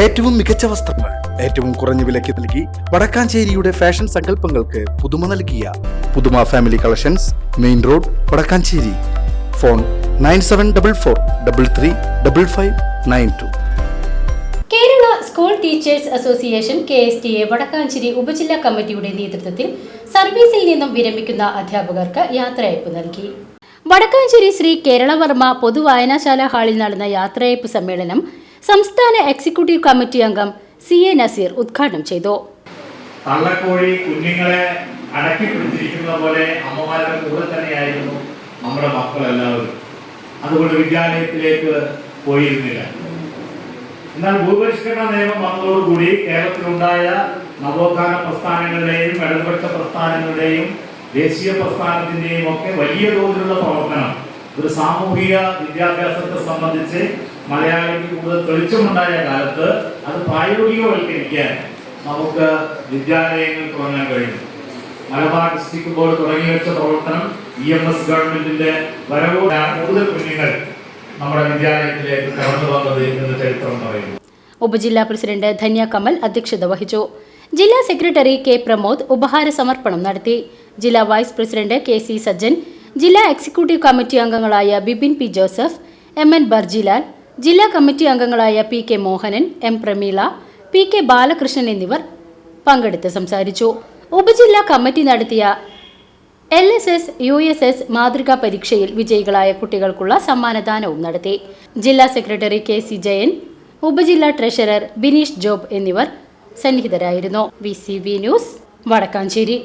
ഏറ്റവും മികച്ച വസ്ത്രങ്ങൾ ഏറ്റവും കുറഞ്ഞ വിലയ്ക്ക് നൽകി വടക്കാഞ്ചേരിയുടെ ഫാഷൻ സങ്കല്പങ്ങൾക്ക് പുതുമ നൽകിയ Puthuma family collections main road Vadakkanchery. Phone nine seven double four double three double five nine two. Kerala school teachers association K S T A Vadakkanchery ഉപജില്ലാ കമ്മിറ്റിയുടെ നേതൃത്വത്തിൽ സർവീസിൽ നിന്നും വിരമിക്കുന്ന അധ്യാപകർക്ക് യാത്രയയപ്പ് നൽകി. വടക്കാഞ്ചേരി ശ്രീ കേരളവർമ്മ പൊതുവായനശാല ഹാളിൽ നടന്ന യാത്രയയപ്പ് സമ്മേളനം സംസ്ഥാന എക്സിക്യൂട്ടീവ് കമ്മിറ്റി അംഗം സി എ നസീർ ഉദ്ഘാടനം ചെയ്തു. തള്ളക്കോഴി കുഞ്ഞുങ്ങളെ അടക്കിപ്പിടിച്ചിരിക്കുന്ന പോലെ അമ്മമാരുടെ കൂടെ തന്നെയായിരുന്നു നമ്മുടെ മക്കളെല്ലാവരും. അതുകൊണ്ട് വിദ്യാലയത്തിലേക്ക് പോയിരുന്നില്ല. എന്നാൽ ഭൂപരിഷ്കരണ നിയമം വന്നതോടുകൂടി കേരളത്തിലുണ്ടായ നവോത്ഥാന പ്രസ്ഥാനങ്ങളുടെയും ഇടതുപക്ഷ പ്രസ്ഥാനങ്ങളുടെയും ദേശീയ പ്രസ്ഥാനത്തിന്റെയും ഒക്കെ വലിയ തോതിലുള്ള പ്രവർത്തനം ഒരു സാമൂഹിക വിദ്യാഭ്യാസത്തെ സംബന്ധിച്ച് മലയാളിക്ക് കൂടുതൽ തെളിച്ചമുണ്ടായ കാലത്ത് അത് പ്രായോഗികവൽക്കരിക്കാൻ നമുക്ക് വിദ്യാലയങ്ങൾ തുടങ്ങാൻ കഴിയും. മലബാർ ഡിസ്ട്രിക്ട് ബോർഡ് തുടങ്ങി വെച്ച പ്രവർത്തനം ഇ എം എസ് ഗവൺമെന്റിന്റെ വരവോടെ കൂടുതൽ കുഞ്ഞുങ്ങൾ നമ്മുടെ വിദ്യാലയത്തിലേക്ക് കടന്നു വന്നത് എന്ന് ചരിത്രം പറയുന്നു. ഉപജില്ലാ പ്രസിഡന്റ് ധന്യ കമൽ അധ്യക്ഷത വഹിച്ചു. ജില്ലാ സെക്രട്ടറി കെ പ്രമോദ് ഉപഹാര സമർപ്പണം നടത്തി. ജില്ലാ vice president K C Sajjan ജില്ലാ എക്സിക്യൂട്ടീവ് കമ്മിറ്റി അംഗങ്ങളായ Bipin P Joseph M N Barjilal ജില്ലാ കമ്മിറ്റി അംഗങ്ങളായ P K Mohanan M Prameela P K Balakrishnan എന്നിവർ പങ്കെടുത്ത് സംസാരിച്ചു. ഉപജില്ലാ കമ്മിറ്റി നടത്തിയ L S S U S S മാതൃകാ പരീക്ഷയിൽ വിജയികളായ കുട്ടികൾക്കുള്ള സമ്മാനദാനവും നടത്തി. ജില്ലാ സെക്രട്ടറി കെ സി ജയൻ ഉപജില്ലാ ട്രഷറർ ബിനീഷ് ജോബ് എന്നിവർ സന്നിഹിതരായിരുന്നു. V C news Vadakkanchery.